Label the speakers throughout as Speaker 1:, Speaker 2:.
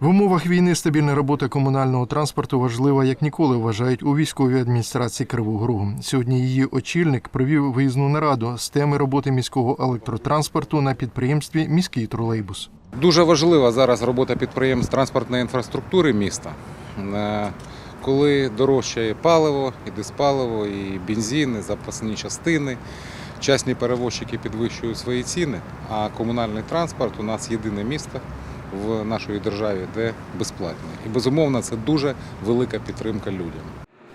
Speaker 1: В умовах війни стабільна робота комунального транспорту важлива як ніколи, вважають у військовій адміністрації Кривого Рогу. Сьогодні її очільник провів виїзну нараду з теми роботи міського електротранспорту на підприємстві Міський тролейбус.
Speaker 2: Дуже важлива зараз робота підприємств транспортної інфраструктури міста. Е, Коли дорожчає паливо, і диспаливо, і бензин, і запасні частини, частні перевозчики підвищують свої ціни, а комунальний транспорт у нас єдине місто в нашій державі, де безплатний. І безумовно це дуже велика підтримка людям.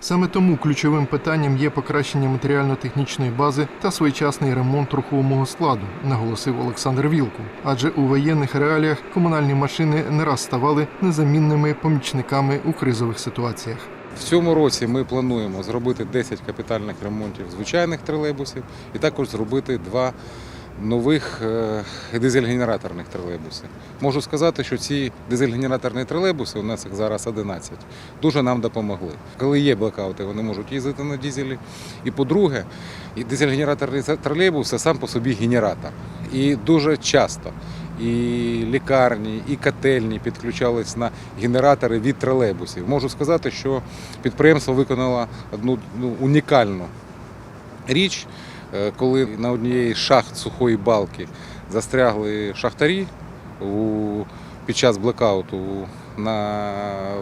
Speaker 1: Саме тому ключовим питанням є покращення матеріально-технічної бази та своєчасний ремонт рухомого складу, наголосив Олександр Вілкул. Адже у воєнних реаліях комунальні машини не раз ставали незамінними помічниками у кризових ситуаціях.
Speaker 2: В цьому році ми плануємо зробити 10 капітальних ремонтів звичайних тролейбусів і також зробити два нових е, дизель-генераторних тролейбуси. Можу сказати, що ці дизель-генераторні тролейбуси, у нас їх зараз 11, дуже нам допомогли. Коли є блекаути, вони можуть їздити на дизелі. І по-друге, дизель-генераторний тролейбус це сам по собі генератор. І дуже часто і лікарні, і котельні підключались на генератори від тролейбусів. Можу сказати, що підприємство виконало одну ну, унікальну річ, коли на однієї шахт сухої балки застрягли шахтарі під час блекауту на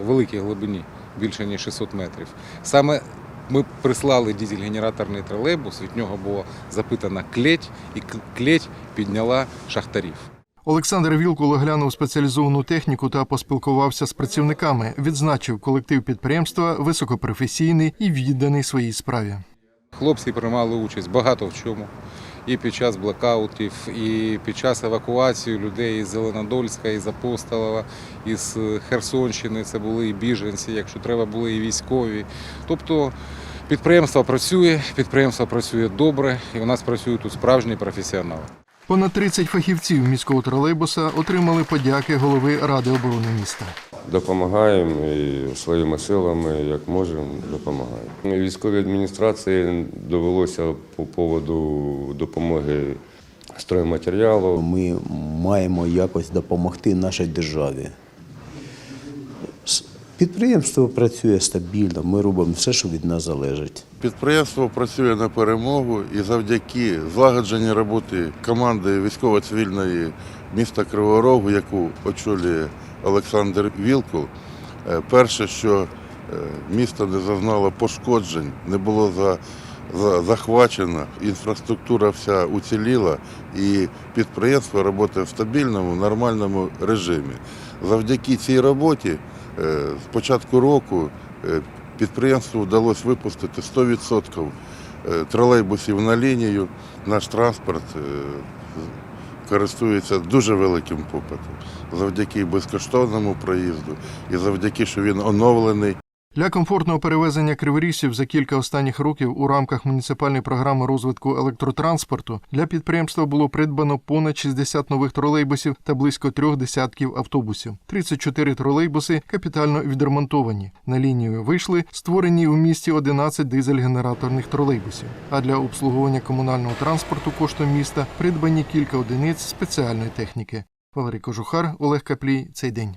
Speaker 2: великій глибині, більше ніж 600 метрів. Саме ми прислали дизель-генераторний тролейбус, від нього було запитана клеть, і клеть підняла шахтарів.
Speaker 1: Олександр Вілкул оглянув спеціалізовану техніку та поспілкувався з працівниками. Відзначив колектив підприємства високопрофесійний і відданий своїй справі.
Speaker 2: Хлопці приймали участь багато в чому. І під час блекаутів, і під час евакуації людей із Зеленодольська, із Апостолова, із Херсонщини. Це були і біженці, якщо треба, були і військові. Тобто підприємство працює, підприємство працює добре, і у нас працюють тут справжні професіонали.
Speaker 1: Понад 30 фахівців міського тролейбуса отримали подяки голови Ради оборони міста.
Speaker 3: Допомагаємо і своїми силами, як можемо, допомагаємо. Військовій адміністрації довелося по поводу допомоги стройматеріалу.
Speaker 4: Ми маємо якось допомогти нашій державі. Підприємство працює стабільно, ми робимо все, що від нас залежить.
Speaker 5: Підприємство працює на перемогу і завдяки злагодженій роботи команди військово-цивільної міста Кривого яку очолює Олександр Вілкул, е, перше, що е, місто не зазнало пошкоджень, не було за, за, захвачено, інфраструктура вся уціліла і підприємство працює в стабільному, нормальному режимі. Завдяки цій роботі е, з початку року підприємству вдалося випустити 100% е, тролейбусів на лінію. Наш транспорт користується дуже великим попитом завдяки безкоштовному проїзду і завдяки, що він оновлений.
Speaker 1: Для комфортного перевезення криворісів за кілька останніх років у рамках муніципальної програми розвитку електротранспорту для підприємства було придбано понад 60 нових тролейбусів та близько трьох десятків автобусів. 34 тролейбуси капітально відремонтовані. На лінію вийшли створені у місті 11 дизель-генераторних тролейбусів. А для обслуговування комунального транспорту коштом міста придбані кілька одиниць спеціальної техніки. Валерій Кожухар, Олег Каплій. Цей день.